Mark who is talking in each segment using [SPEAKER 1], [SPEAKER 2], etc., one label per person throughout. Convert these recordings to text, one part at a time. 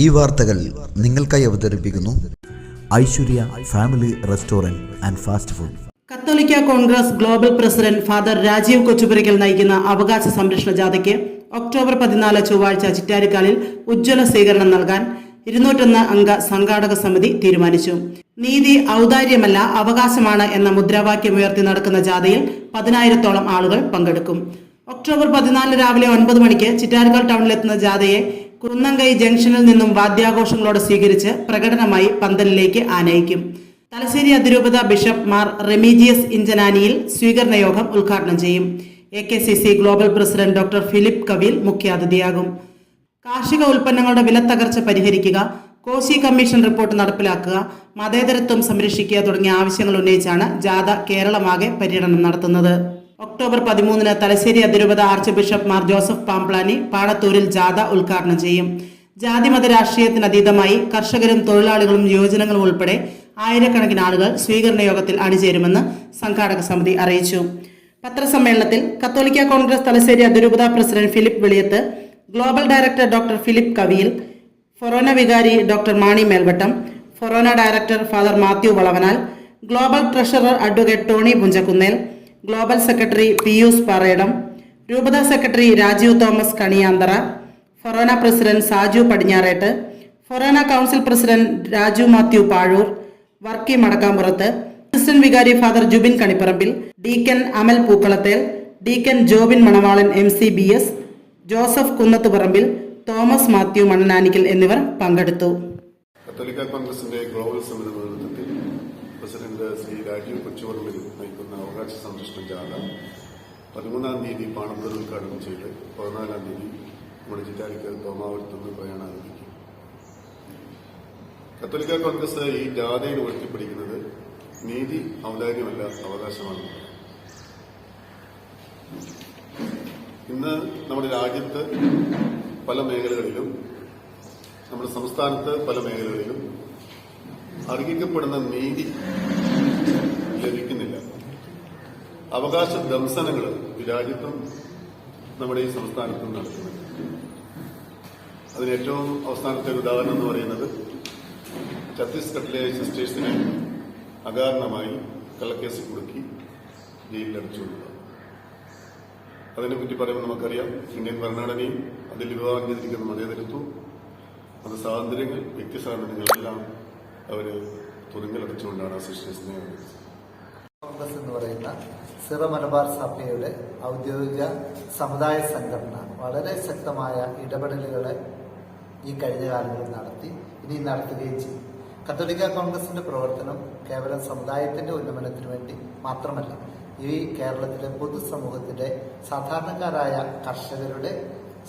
[SPEAKER 1] ഈ വാർത്തകൾ നിങ്ങൾക്കായി അവതരിപ്പിക്കുന്നു
[SPEAKER 2] Aishwarya family restaurant and fast food.
[SPEAKER 3] കത്തോലിക്ക Congress global president father Rajeev Kochupurakkal നയിക്കുന്ന അവകാശ സംരക്ഷണ ജാഥയ്ക്ക് ഒക്ടോബർ പതിനാല് ചൊവ്വാഴ്ച ചിറ്റാരിക്കാലിൽ ഉജ്ജ്വല സ്വീകരണം നൽകാൻ ഇരുന്നൂറ്റൊന്ന് അംഗ സംഘാടക സമിതി തീരുമാനിച്ചു. നീതി ഔദാര്യമല്ല അവകാശമാണ് എന്ന മുദ്രാവാക്യം ഉയർത്തി നടക്കുന്ന ജാഥയിൽ പതിനായിരത്തോളം ആളുകൾ പങ്കെടുക്കും. ഒക്ടോബർ പതിനാല് രാവിലെ ഒൻപത് മണിക്ക് ചിറ്റാരിക്കാൽ ടൗണിലെത്തുന്ന ജാഥയെ കുന്നങ്കൈ ജംഗ്ഷനിൽ നിന്നും വാദ്യാഘോഷങ്ങളോട് സ്വീകരിച്ച് പ്രകടനമായി പന്തലിലേക്ക് ആനയിക്കും. തലശ്ശേരി അതിരൂപത ബിഷപ്പ് മാർ റെമീജിയസ് ഇഞ്ചനാനിയിൽ സ്വീകരണ യോഗം ഉദ്ഘാടനം ചെയ്യും. A K C C global president doctor Philip Kavil മുഖ്യാതിഥിയാകും. കാർഷിക ഉൽപ്പന്നങ്ങളുടെ വിലത്തകർച്ച പരിഹരിക്കുക കോശി കമ്മീഷൻ റിപ്പോർട്ട് നടപ്പിലാക്കുക മതേതരത്വം സംരക്ഷിക്കുക തുടങ്ങിയ ആവശ്യങ്ങൾ ഉന്നയിച്ചാണ് ജാഥ കേരളമാകെ പര്യടനം നടത്തുന്നത്. ഒക്ടോബർ പതിമൂന്നിന് തലശ്ശേരി അതിരൂപത archbishop Mar Joseph Pamplany പാടത്തൂരിൽ ജാഥ ഉദ്ഘാടനം ചെയ്യും. ജാതിമത രാഷ്ട്രീയത്തിനതീതമായി കർഷകരും തൊഴിലാളികളും യുവജനങ്ങളും ഉൾപ്പെടെ ആയിരക്കണക്കിന് ആളുകൾ സ്വീകരണ യോഗത്തിൽ അണിചേരുമെന്ന് സംഘാടക സമിതി അറിയിച്ചു. പത്രസമ്മേളനത്തിൽ കത്തോലിക്ക കോൺഗ്രസ് തലശ്ശേരി അതിരൂപത president Philip Veliyath global director doctor Philip Kaviyil ഫൊറോന വികാരി ഡോക്ടർ മാണി മേൽവട്ടം ഫൊറോന director father Mathew Valavanal global treasurer advocate Tony Punchakunnel global secretary Pius Parayidam രൂപതാ സെക്രട്ടറി രാജീവ് തോമസ് കണിയാന്തറ ഫൊറോന പ്രസിഡന്റ് സാജു പടിഞ്ഞാറേട്ട് ഫൊറോന council president Raju Mathew Pazhoor Varkey Madakkampurath assistant വികാരി father Jubin Kanipparambil deacon Amal Pookkalathel deacon Jobin Manavalan M C B S Joseph Kunnathuparambil Thomas Mathew Mannananickal എന്നിവർ പങ്കെടുത്തു.
[SPEAKER 4] കത്തോലിക്ക കോൺഗ്രസിന്റെ global സമിതി നേതൃത്വത്തിൽ president Shri Rajeev കൊച്ചുവർമ്മിൽ നയിക്കുന്ന അവകാശ സംരക്ഷണ ജാഥ പതിമൂന്നാം തീയതി പാണത്തൂർ ഉദ്ഘാടനം ചെയ്ത് പതിനാലാം തീയതി നമ്മുടെ ജില്ലാധികാരി തോമാവരത്തുനിന്ന് പ്രയാണം ആരംഭിക്കും. കത്തോലിക്ക കോൺഗ്രസ് ഈ ജാഥയിൽ ഉയർത്തിപ്പിടിക്കുന്നത് നീതി ഔദാര്യമല്ല അവകാശമാണ്. ഇന്ന് നമ്മുടെ രാജ്യത്ത് പല മേഖലകളിലും നമ്മുടെ സംസ്ഥാനത്ത് പല മേഖലകളിലും അർഹിക്കപ്പെടുന്ന നീതി ലഭിക്കുന്നില്ല. അവകാശ ദംശനങ്ങൾ ഈ രാജ്യത്തും നമ്മുടെ ഈ സംസ്ഥാനത്തും നടക്കുന്നുണ്ട് അതിന് ഏറ്റവും അവസാനത്തെ ഉദാഹരണം എന്ന് പറയുന്നത് ഛത്തീസ്ഗഡിലെ സിസ്റ്റേഴ്സിനെ അകാരണമായി കള്ളക്കേസ് കുടുക്കി ജയിലിലടച്ചുകൊണ്ടുള്ളത് അതിനെപ്പറ്റി പറയുമ്പോൾ നമുക്കറിയാം ഇന്ത്യൻ ഭരണഘടനയും അതിൽ വിവാഹം ചെയ്തിരിക്കുന്ന മതേതരത്വം മത സ്വാതന്ത്ര്യങ്ങൾ വ്യക്തി സ്വാതന്ത്ര്യങ്ങളെല്ലാം അവർ തുറങ്ങിലടച്ചുകൊണ്ടാണ് ആ സിസ്റ്റേഴ്സിനെ
[SPEAKER 5] കോൺഗ്രസ് എന്ന് പറയുന്ന സിറോ മലബാർ സഭയുടെ ഔദ്യോഗിക സമുദായ സംഘടന വളരെ ശക്തമായ ഇടപെടലുകളെ ഈ കഴിഞ്ഞ കാലങ്ങളിൽ നടത്തി ഇനി നടത്തുകയും ചെയ്യും. കത്തോലിക്ക കോൺഗ്രസിന്റെ പ്രവർത്തനം കേവലം സമുദായത്തിന്റെ ഉന്നമനത്തിന് വേണ്ടി മാത്രമല്ല ഈ കേരളത്തിലെ പൊതുസമൂഹത്തിന്റെ സാധാരണക്കാരായ കർഷകരുടെ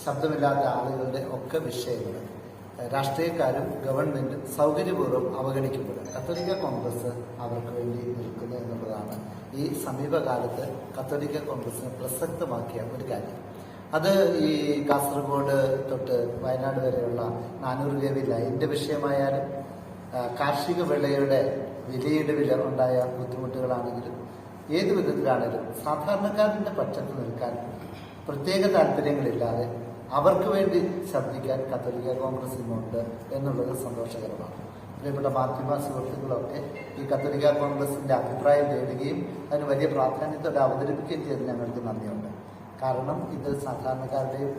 [SPEAKER 5] ശബ്ദമില്ലാത്ത ആളുകളുടെ ഒക്കെ വിഷയങ്ങൾ രാഷ്ട്രീയക്കാരും ഗവൺമെന്റ് സൗകര്യപൂർവം അവഗണിക്കുമ്പോൾ കത്തോലിക്ക കോൺഗ്രസ് അവർക്ക് വേണ്ടി നിൽക്കുന്നു എന്നുള്ളതാണ് ഈ സമീപകാലത്ത് കത്തോലിക്ക കോൺഗ്രസിനെ പ്രസക്തമാക്കിയ ഒരു കാര്യം. അത് ഈ കാസർഗോഡ് തൊട്ട് വയനാട് വരെയുള്ള നാനൂറ് രൂപ ലൈന്റെ വിഷയമായാലും കാർഷിക വിളയുടെ വിലയിടിവിൽ ഉണ്ടായ ബുദ്ധിമുട്ടുകളാണെങ്കിലും ഏത് വിധത്തിലാണെങ്കിലും സാധാരണക്കാരന്റെ പക്ഷത്ത് നിൽക്കാൻ പ്രത്യേക താല്പര്യങ്ങളില്ലാതെ അവർക്ക് വേണ്ടി ശബ്ദിക്കാൻ കത്തോലിക്ക കോൺഗ്രസ് ഇന്നുണ്ട് എന്നുള്ളത് സന്തോഷകരമാണ്. പ്രിയപ്പെട്ട മാധ്യമ സുഹൃത്തുക്കളൊക്കെ ഈ കത്തോലിക്ക കോൺഗ്രസിന്റെ അഭിപ്രായം തേടുകയും അതിന് വലിയ പ്രാധാന്യത്തോടെ അവതരിപ്പിക്കുകയും ചെയ്ത് ഞങ്ങൾക്ക് നന്ദിയുണ്ട്. കാരണം ഇത് സാധാരണക്കാരുടെയും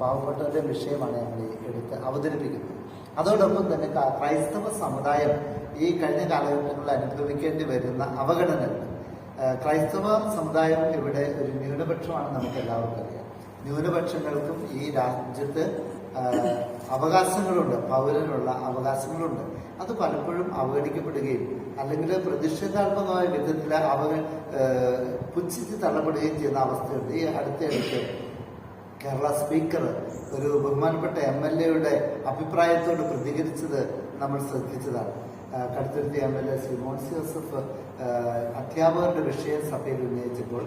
[SPEAKER 5] പാവപ്പെട്ടവരുടെയും വിഷയമാണ് ഞങ്ങൾ എടുത്ത് അവതരിപ്പിക്കുന്നത്. അതോടൊപ്പം തന്നെ ക്രൈസ്തവ സമുദായം ഈ കഴിഞ്ഞ കാലഘട്ടങ്ങളിൽ അനുഭവിക്കേണ്ടി വരുന്ന അവഗണനകൾ. ക്രൈസ്തവ സമുദായം ഇവിടെ ഒരു ന്യൂനപക്ഷമാണ് നമുക്ക് എല്ലാവർക്കും അറിയാം. ന്യൂനപക്ഷങ്ങൾക്കും ഈ രാജ്യത്ത് അവകാശങ്ങളുണ്ട് പൗരനുള്ള അവകാശങ്ങളുണ്ട്. അത് പലപ്പോഴും അവഗണിക്കപ്പെടുകയും അല്ലെങ്കിൽ പ്രതിഷേധാത്മകമായ വിധത്തിൽ അവർ പുച്ഛിച്ച് തള്ളപ്പെടുകയും ചെയ്യുന്ന അവസ്ഥയുണ്ട്. ഈ അടുത്തടുത്ത് കേരള സ്പീക്കർ ഒരു ബഹുമാനപ്പെട്ട എം എൽ എയുടെ അഭിപ്രായത്തോട് പ്രതികരിച്ചത് നമ്മൾ ശ്രദ്ധിച്ചതാണ്. Kaduthuruthy M L A Shri Mons Joseph അധ്യാപകരുടെ വിഷയം സഭയിൽ ഉന്നയിച്ചപ്പോൾ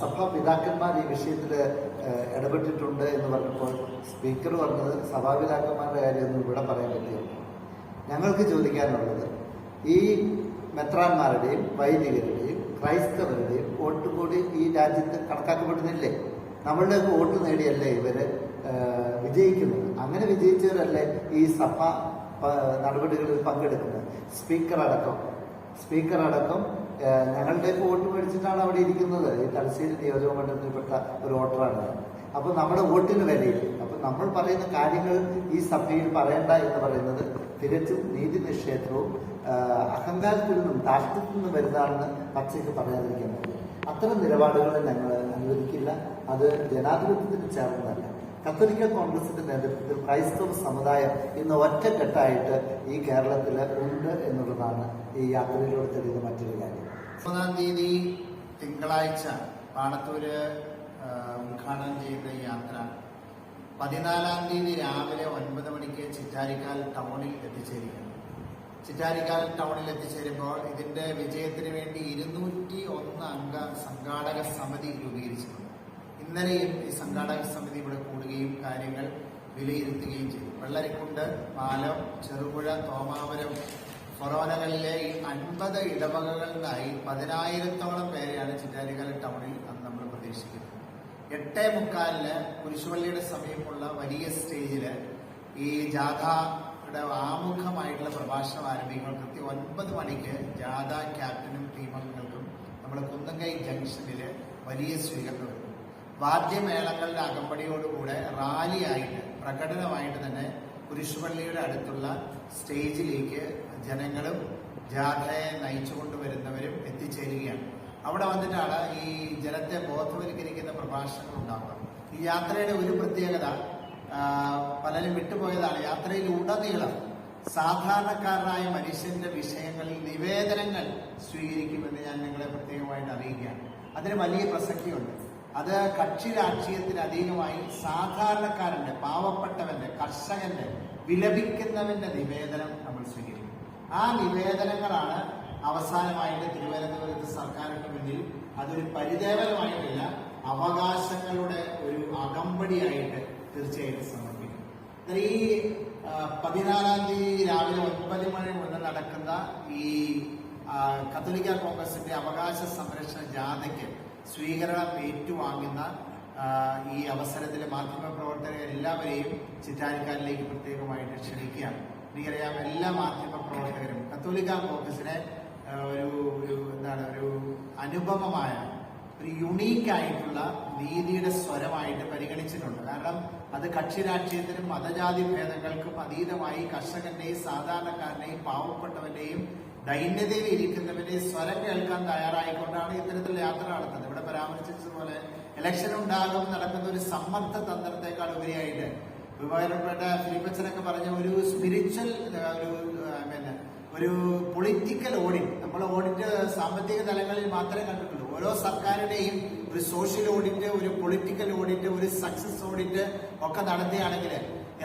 [SPEAKER 5] സഭാ പിതാക്കന്മാർ ഈ വിഷയത്തിൽ ഇടപെട്ടിട്ടുണ്ട് എന്ന് പറഞ്ഞപ്പോൾ സ്പീക്കർ പറഞ്ഞത് സഭാപിതാക്കന്മാരുടെ കാര്യമൊന്നും ഇവിടെ പറയാൻ പറ്റില്ല. ഞങ്ങൾക്ക് ചോദിക്കാനുള്ളത് ഈ മെത്രാന്മാരുടെയും വൈദികരുടെയും ക്രൈസ്തവരുടെയും വോട്ട് കൂടി ഈ രാജ്യത്ത് കണക്കാക്കപ്പെടുന്നില്ലേ? നമ്മളുടെയൊക്കെ വോട്ട് നേടിയല്ലേ ഇവർ വിജയിക്കുന്നത്? അങ്ങനെ വിജയിച്ചവരല്ലേ ഈ സഭ നടപടികളിൽ പങ്കെടുക്കുന്നത്? സ്പീക്കർ അടക്കം സ്പീക്കർ അടക്കം ഞങ്ങളുടെ വോട്ട് മേടിച്ചിട്ടാണ് അവിടെ ഇരിക്കുന്നത്. ഈ തലശ്ശേരി നിയോജക മണ്ഡലത്തിൽപ്പെട്ട ഒരു വോട്ടറാണ് അപ്പൊ നമ്മുടെ വോട്ടിന് വിലയില്ല. അപ്പൊ നമ്മൾ പറയുന്ന കാര്യങ്ങൾ ഈ സഭയിൽ പറയണ്ട എന്ന് പറയുന്നത് തികച്ചും നീതി നിഷേധവും അഹങ്കാരത്തിൽ നിന്നും താഷ്ട്യത്തിൽ നിന്നും വരുന്നതാണെന്ന് പച്ചയ്ക്ക് പറയാതിരിക്കാൻ പറ്റും അത്തരം നിലപാടുകൾ ഞങ്ങൾ അനുവദിക്കില്ല. അത് ജനാധിപത്യത്തിന് ചേർന്നതല്ല. കത്തോലിക്ക കോൺഗ്രസിന്റെ നേതൃത്വത്തിൽ ക്രൈസ്തവ സമുദായം ഇന്ന് ഒറ്റക്കെട്ടായിട്ട് ഈ കേരളത്തിൽ ഉണ്ട് എന്നുള്ളതാണ് ഈ യാത്രയിലൂടെ തെളിയുന്ന മറ്റൊരു കാര്യം.
[SPEAKER 6] മൂന്നാം തീയതി തിങ്കളാഴ്ച പാണത്തൂര് ഉദ്ഘാടനം ചെയ്ത യാത്ര. പതിനാലാം തീയതി രാവിലെ ഒൻപത് മണിക്ക് ചിറ്റാരിക്കാൽ ടൗണിൽ എത്തിച്ചേരുകയാണ് ചിറ്റാരിക്കാൽ ടൗണിൽ എത്തിച്ചേരുമ്പോൾ ഇതിന്റെ വിജയത്തിന് വേണ്ടി ഇരുന്നൂറ്റി ഒന്ന് അംഗ സംഘാടക സമിതി രൂപീകരിച്ചിട്ടുണ്ട്. ഇന്നലെയും ഈ സംഘാടക സമിതി ഇവിടെ കൂടുകയും കാര്യങ്ങൾ വിലയിരുത്തുകയും ചെയ്തു. വെള്ളരിക്കുണ്ട് പാലം ചെറുപുഴ തോമാവരം കൊറോനകളിലെ ഈ അൻപത് ഇടവകകളിലായി പതിനായിരത്തോളം പേരെയാണ് ചിറ്റാരിക്കാൽ ടൗണിൽ അന്ന് നമ്മൾ പ്രതീക്ഷിക്കുന്നത്. എട്ടേ മുക്കാലിന് കുരിശുപള്ളിയുടെ സമീപമുള്ള വലിയ സ്റ്റേജിൽ ഈ ജാഥയുടെ ആമുഖമായിട്ടുള്ള പ്രഭാഷണം ആരംഭിക്കുമ്പോൾ കൃത്യം ഒൻപത് മണിക്ക് ജാഥ ക്യാപ്റ്റനും ടീമംഗങ്ങൾക്കും നമ്മുടെ കുന്നങ്കൈ ജംഗ്ഷനിൽ വലിയ സ്വീകരണം വാദ്യമേളങ്ങളുടെ അകമ്പടിയോടുകൂടെ റാലിയായിട്ട് പ്രകടനമായിട്ട് തന്നെ കുരിശുപള്ളിയുടെ അടുത്തുള്ള സ്റ്റേജിലേക്ക് ജനങ്ങളും ജാഥയെ നയിച്ചുകൊണ്ടുവരുന്നവരും എത്തിച്ചേരുകയാണ്. അവിടെ വന്നിട്ടാണ് ഈ ജനത്തെ ബോധവൽക്കരിക്കുന്ന പ്രഭാഷണങ്ങൾ ഉണ്ടാവുക ഈ യാത്രയുടെ ഒരു പ്രത്യേകത പലരും വിട്ടുപോയതാണ്. യാത്രയിൽ ഉടനീളം സാധാരണക്കാരനായ മനുഷ്യന്റെ വിഷയങ്ങളിൽ നിവേദനങ്ങൾ സ്വീകരിക്കുമെന്ന് ഞാൻ നിങ്ങളെ പ്രത്യേകമായിട്ട് അറിയിക്കുകയാണ്. അതിന് വലിയ പ്രസക്തിയുണ്ട്. അത് കക്ഷി രാഷ്ട്രീയത്തിന് അധീനമായി സാധാരണക്കാരന്റെ പാവപ്പെട്ടവന്റെ കർഷകന്റെ വിലപിക്കുന്നവന്റെ നിവേദനം നമ്മൾ സ്വീകരിക്കും. ആ നിവേദനങ്ങളാണ് അവസാനമായിട്ട് തിരുവനന്തപുരത്ത് സർക്കാരിന് മുന്നിൽ അതൊരു പരിദേവനമായിട്ടില്ല അവകാശങ്ങളുടെ ഒരു അകമ്പടിയായിട്ട് തീർച്ചയായിട്ടും സമർപ്പിക്കും. ഈ പതിനാലാം തീയതി രാവിലെ ഒൻപത് മണി മുതൽ നടക്കുന്ന ഈ കത്തോലിക്ക കോൺഗ്രസിന്റെ അവകാശ സംരക്ഷണ ജാഥയ്ക്ക് സ്വീകരണം ഏറ്റുവാങ്ങുന്ന ഈ അവസരത്തിൽ മാധ്യമപ്രവർത്തകരെ എല്ലാവരെയും ചിറ്റാരിക്കാരിലേക്ക് പ്രത്യേകമായിട്ട് ക്ഷണിക്കുകയാണ്. എനിക്കറിയാം എല്ലാ മാധ്യമ പ്രവർത്തകരും കത്തോലിക്ക ആ, ഒരു ഒരു എന്താണ് ഒരു അനുപമമായ ഒരു യുണീക്കായിട്ടുള്ള നീതിയുടെ സ്വരമായിട്ട് പരിഗണിച്ചിട്ടുണ്ട്. കാരണം അത് കക്ഷി രാഷ്ട്രീയത്തിനും മതജാതി ഭേദങ്ങൾക്കും അതീതമായി കർഷകന്റെയും സാധാരണക്കാരനെയും പാവപ്പെട്ടവന്റെയും ദൈന്യതയിൽ ഇരിക്കുന്നവരെ സ്വരം കേൾക്കാൻ തയ്യാറായിക്കൊണ്ടാണ് ഇത്തരത്തിലുള്ള യാത്ര നടത്തുന്നത്. ഇവിടെ പരാമർശിച്ചതുപോലെ ഇലക്ഷൻ ഉണ്ടാകും നടക്കുന്ന ഒരു സമ്മർദ്ദ തന്ത്രത്തെക്കാൾ ഉപരിയായിട്ട്. ബഹുമാനപ്പെട്ട ഫിലിപ്പച്ചനൊക്കെ പറഞ്ഞ ഒരു സ്പിരിച്വൽ ഒരു പിന്നെ ഒരു പൊളിറ്റിക്കൽ ഓഡിറ്റ് നമ്മൾ ഓഡിറ്റ് സാമ്പത്തിക തലങ്ങളിൽ മാത്രമേ കണ്ടിട്ടുള്ളൂ. ഓരോ സർക്കാരിന്റെയും ഒരു സോഷ്യൽ ഓഡിറ്റ് ഒരു പൊളിറ്റിക്കൽ ഓഡിറ്റ് ഒരു സക്സസ് ഓഡിറ്റ് ഒക്കെ നടത്തുകയാണെങ്കിൽ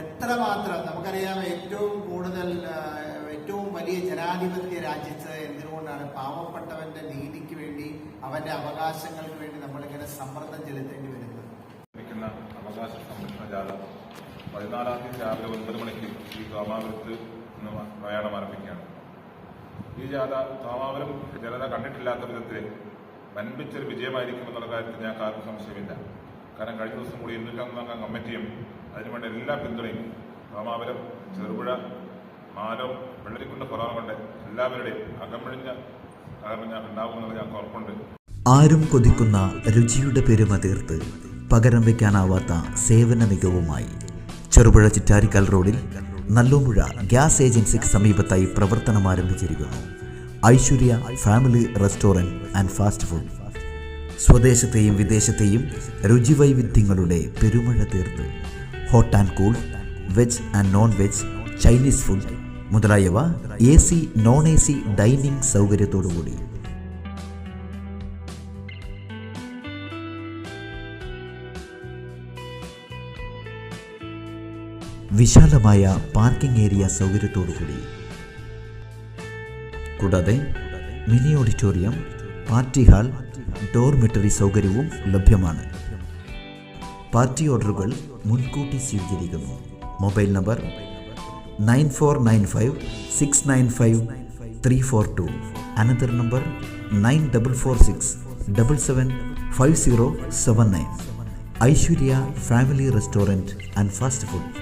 [SPEAKER 6] എത്രമാത്രം നമുക്കറിയാം ഏറ്റവും കൂടുതൽ വലിയ ജനാധിപത്യ രാജ്യത്ത് എന്തുകൊണ്ടാണ് പാവപ്പെട്ടവന്റെ നീതിക്ക് വേണ്ടി അവന്റെ അവകാശങ്ങൾക്ക് വേണ്ടി നമ്മളിങ്ങനെ സമ്മർദ്ദം ചെലുത്തേണ്ടി വരുന്നത്?
[SPEAKER 7] അവകാശ സംരക്ഷണ ജാഥ. പതിനാലാം തീയതി രാവിലെ ഒൻപത് മണിക്ക് ഈ തോമാപുരത്ത് നിന്ന് പ്രയാണം ആരംഭിക്കുകയാണ്. ഈ ജാഥ തോമാപുരം ജനത കണ്ടിട്ടില്ലാത്ത വിധത്തിൽ വൻപിച്ചൊരു വിജയമായിരിക്കുമെന്നുള്ള കാര്യത്തിൽ ഞാൻ ആർക്കും സംശയമില്ല. കാരണം കഴിഞ്ഞ ദിവസം കൂടി ഇരുന്നൂറ്റൊന്നംഗം കമ്മിറ്റിയും അതിനുവേണ്ട എല്ലാ പിന്തുണയും തോമാപുരം ചെറുപുഴ മാലോ വെള്ളരിക്കുണ്ട് കുറവ് കൊണ്ട് എല്ലാവരുടെയും അകമഴിഞ്ഞ അകമഴിഞ്ഞ ഞാൻ ഉണ്ടാകുമെന്നുള്ള ഞാൻ ഉറപ്പുണ്ട്.
[SPEAKER 2] ആരും കൊതിക്കുന്ന രുചിയുടെ പെരുമ തീർത്ത് പകരം വയ്ക്കാനാവാത്ത സേവന മികവുമായി ചെറുപുഴ ചിറ്റാരിക്കൽ റോഡിൽ നല്ലോമ്പുഴ ഗ്യാസ് ഏജൻസിക്ക് സമീപത്തായി പ്രവർത്തനം ആരംഭിച്ചിരിക്കുന്നു. Aishwarya family restaurant and fast food. സ്വദേശത്തെയും വിദേശത്തെയും രുചിവൈവിധ്യങ്ങളുടെ പെരുമഴ തീർത്ത് hot and cool veg and non veg Chinese food മുതലായവ A C non A C dining സൗകര്യത്തോടുകൂടി. വിശാലമായ പാർക്കിംഗ് ഏരിയ സൗകര്യത്തോടുകൂടി. കൂടാതെ mini auditorium party hall dormitory സൗകര്യവും ലഭ്യമാണ്. പാർട്ടി ഓർഡറുകൾ മുൻകൂട്ടി സ്വീകരിക്കുന്നു. Mobile number nine four nine five six nine five three four two another number nine double four six double seven five zero seven nine Aishwarya family restaurant and fast food